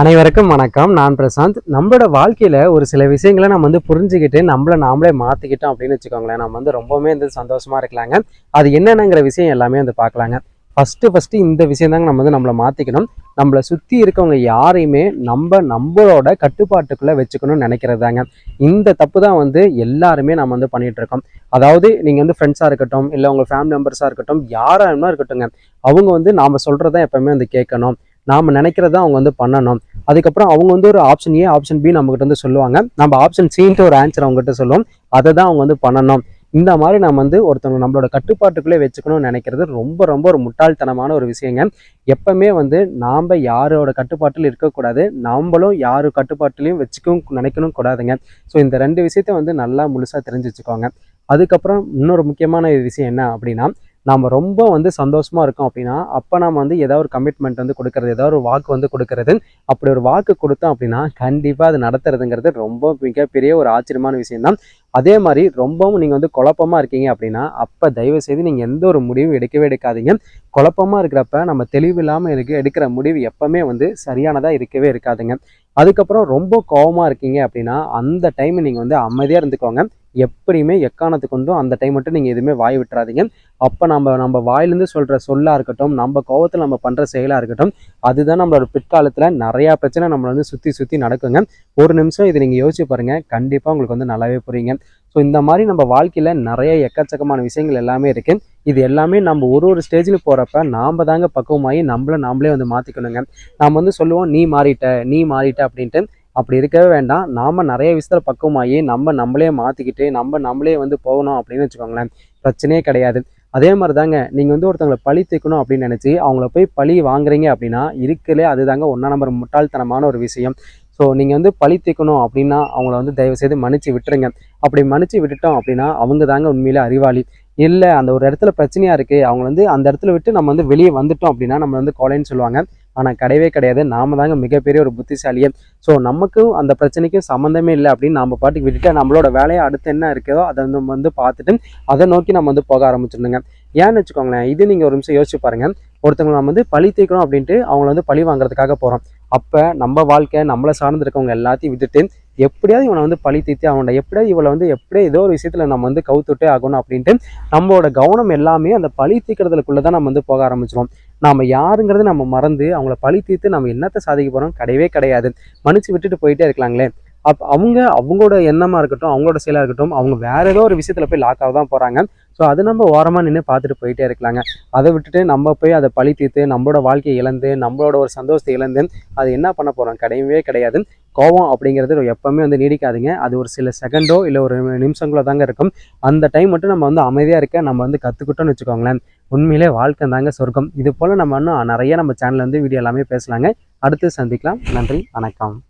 அனைவருக்கும் வணக்கம். நான் பிரசாந்த். நம்மளோட வாழ்க்கையில் ஒரு சில விஷயங்களை நம்ம வந்து புரிஞ்சுக்கிட்டு நம்மள நாமளே மாற்றிக்கிட்டோம் அப்படின்னு வச்சுக்கோங்களேன். நம்ம வந்து ரொம்பவுமே வந்து சந்தோஷமா இருக்கலாங்க. அது என்னென்னங்கிற விஷயம் எல்லாமே வந்து பார்க்கலாங்க. ஃபஸ்ட்டு ஃபஸ்ட்டு இந்த விஷயம் தாங்க நம்ம வந்து நம்மளை மாற்றிக்கணும் நம்மளை சுற்றி இருக்கவங்க யாரையுமே நம்ம நம்மளோட கட்டுப்பாட்டுக்குள்ளே வச்சுக்கணும்னு நினைக்கிறது தாங்க. இந்த தப்பு தான் வந்து எல்லாருமே நம்ம வந்து பண்ணிகிட்ருக்கோம் அதாவது நீங்கள் வந்து ஃப்ரெண்ட்ஸாக இருக்கட்டும் இல்லை உங்கள் ஃபேமிலி மெம்பர்ஸாக இருக்கட்டும் யாரா இருக்கட்டும்ங்க. அவங்க வந்து நாம் சொல்கிறத எப்போவுமே வந்து கேட்கணும். நாம் நினைக்கிறத அவங்க வந்து பண்ணணும். அதுக்கப்புறம் அவங்க வந்து ஒரு ஆப்ஷன் ஏ ஆப்ஷன் பி நம்மகிட்ட வந்து சொல்லுவாங்க. நம்ம ஆப்ஷன் சின்ட்டு ஒரு ஆன்சர் அவங்ககிட்ட சொல்லுவோம் அதை தான் அவங்க வந்து பண்ணணும். இந்த மாதிரி நம்ம வந்து ஒருத்தவங்க நம்மளோட கட்டுப்பாட்டுக்குள்ளே வச்சுக்கணும்னு நினைக்கிறது ரொம்ப ரொம்ப ஒரு முட்டாள்தனமான ஒரு விஷயங்க. எப்பவுமே வந்து நாம் யாரோட கட்டுப்பாட்டில் இருக்கக்கூடாது. நம்மளும் யார் கட்டுப்பாட்டிலையும் வச்சுக்கவும் நினைக்கணும் கூடாதுங்க. ஸோ இந்த ரெண்டு விஷயத்த வந்து நல்லா முழுசாக தெரிஞ்சு வச்சுக்கோங்க அதுக்கப்புறம் இன்னொரு முக்கியமான விஷயம் என்ன அப்படின்னா நாம் ரொம்ப வந்து சந்தோஷமாக இருக்கோம் அப்படின்னா அப்போ நம்ம வந்து ஏதாவது ஒரு கமிட்மெண்ட் வந்து கொடுக்கறது ஏதாவது ஒரு வாக்கு வந்து கொடுக்கறது. அப்படி ஒரு வாக்கு கொடுத்தோம் அப்படின்னா கண்டிப்பாக அது நடத்துறதுங்கிறது ரொம்ப மிகப்பெரிய ஒரு ஆச்சரியமான விஷயம்தான். அதே மாதிரி ரொம்பவும் நீங்கள் வந்து குழப்பமாக இருக்கீங்க அப்படின்னா அப்போ தயவு செய்து நீங்கள் எந்த ஒரு முடிவும் எடுக்கவே எடுக்காதீங்க. குழப்பமாக இருக்கிறப்ப நம்ம தெளிவு இல்லாமல் இருக்க எடுக்கிற முடிவு எப்போவுமே வந்து சரியானதாக இருக்கவே இருக்காதுங்க. அதுக்கப்புறம் ரொம்ப கோபமாக இருக்கீங்க அப்படின்னா அந்த டைம் நீங்கள் வந்து அமைதியாக இருந்துக்கோங்க. எப்படியுமே எக்கானத்து கொண்டும் அந்த டைம் மட்டும் நீங்கள் எதுவுமே வாய் விட்டுறாதீங்க. அப்போ நம்ம நம்ம வாயிலேருந்து சொல்கிற சொல்லாக இருக்கட்டும் நம்ம கோவத்தில் நம்ம பண்ணுற செயலாக இருக்கட்டும் அதுதான் நம்மளோட பிற்காலத்தில் நிறையா பிரச்சனை நம்மளை வந்து சுற்றி சுற்றி நடக்குங்க. ஒரு நிமிஷம் இதை நீங்கள் யோசிச்சு பாருங்கள் கண்டிப்பாக உங்களுக்கு வந்து நல்லாவே புரியுங்க. ஸோ இந்த மாதிரி நம்ம வாழ்க்கையில் நிறைய எக்கச்சக்கமான விஷயங்கள் எல்லாமே இருக்குது இது எல்லாமே நம்ம ஒரு ஒரு ஸ்டேஜில் போகிறப்ப நாம் தாங்க பக்குவமாகி நம்மள நாமளே வந்து மாற்றிக்கணுங்க நாம் வந்து சொல்லுவோம் நீ மாறிட்ட நீ மாறிட்ட அப்படின்ட்டு. அப்படி இருக்கவே வேண்டாம். நாம் நிறைய விஷயத்தில் பக்குவமாகி நம்ம நம்மளே மாற்றிக்கிட்டு நம்ம நம்மளே வந்து போகணும் அப்படின்னு வச்சுக்கோங்களேன். பிரச்சனையே கிடையாது. அதே மாதிரி தாங்க நீங்கள் வந்து ஒருத்தவங்களை பழி தீர்க்கணும் அப்படின்னு நினச்சி அவங்கள போய் பழி வாங்குறீங்க அப்படின்னா இருக்கலே அதுதாங்க ஒன்றா நம்பர் முட்டாள்தனமான ஒரு விஷயம். ஸோ நீங்கள் வந்து பழி தீர்க்கணும் அப்படின்னா அவங்கள வந்து தயவு செய்து மன்னிச்சு விட்டுருங்க. அப்படி மன்னிச்சு விட்டுட்டோம் அப்படின்னா அவங்க தாங்க உண்மையிலே அறிவாளி. இல்லை அந்த ஒரு இடத்துல பிரச்சனையாக இருக்குது அவங்க வந்து அந்த இடத்துல விட்டு நம்ம வந்து வெளியே வந்துட்டோம் அப்படின்னா நம்ம வந்து கொலைன்னு சொல்லுவாங்க. ஆனால் கிடையவே கிடையாது. நாம தாங்க மிகப்பெரிய ஒரு புத்திசாலியே. ஸோ நமக்கும் அந்த பிரச்சனைக்கும் சம்மந்தமே இல்லை அப்படின்னு நம்ம பாட்டுக்கு விட்டுட்டு நம்மளோட வேலையை அடுத்து என்ன இருக்குதோ அதை வந்து நம்ம வந்து பார்த்துட்டு அதை நோக்கி நம்ம வந்து போக ஆரம்பிச்சிடணுங்க. ஏன்னு வச்சுக்கோங்களேன் இது நீங்கள் ஒரு நிமிஷம் யோசிச்சு பாருங்கள் ஒருத்தவங்க நம்ம வந்து பழி தீர்க்கணும் அப்படின்ட்டு அவங்கள வந்து பழி வாங்குறதுக்காக போகிறோம் அப்போ நம்ம வாழ்க்கை நம்மளை சார்ந்து இருக்கவங்க எல்லாத்தையும் விட்டுட்டு எப்படியாவது இவனை வந்து பழி தீர்த்து அவனை எப்படியாவது இவளை வந்து எப்படியே ஏதோ ஒரு விஷயத்துல நம்ம வந்து கவுத்துட்டே ஆகணும் அப்படின்ட்டு நம்மளோட கவனம் எல்லாமே அந்த பழி தீர்க்கிறதுக்குள்ளே தான் நம்ம வந்து போக ஆரம்பிச்சிடும் நாம யாருங்கிறது நம்ம மறந்து அவங்கள பழி தீர்த்து நம்ம என்னத்தை சாதிக்க போறோம் கிடையவே கிடையாது. மன்னிச்சு விட்டுட்டு போயிட்டே இருக்கலாங்களே. அப் அவங்க அவங்களோட எண்ணமாக இருக்கட்டும் அவங்களோட செயலாக இருக்கட்டும் அவங்க வேற ஏதோ ஒரு விஷயத்தில் போய் லாக் ஆக தான் போகிறாங்க ஸோ அது நம்ம ஓரமாக நின்று பார்த்துட்டு போயிட்டே இருக்கலாங்க. அதை விட்டுட்டு நம்ம போய் அதை பழி தீர்த்து நம்மளோட வாழ்க்கையை இழந்து நம்மளோட ஒரு சந்தோஷத்தை இழந்து அது என்ன பண்ண போகிறோம் கிடையவே கிடையாது. கோவம் அப்படிங்கிறது எப்பவுமே வந்து நீடிக்காதுங்க. அது ஒரு சில செகண்டோ இல்லை ஒரு நிமிஷங்களோ தாங்க இருக்கும். அந்த டைம் மட்டும் நம்ம வந்து அமைதியாக இருக்க நம்ம வந்து கற்றுக்கிட்டோம்னு வச்சுக்கோங்களேன். உண்மையிலே வாழ்க்கை தாங்க சொர்க்கம். இது போல் நம்ம இன்னும் நிறைய நம்ம சேனல்ல வந்து வீடியோ எல்லாமே பேசலாங்க. அடுத்து சந்திக்கலாம். நன்றி. வணக்கம்.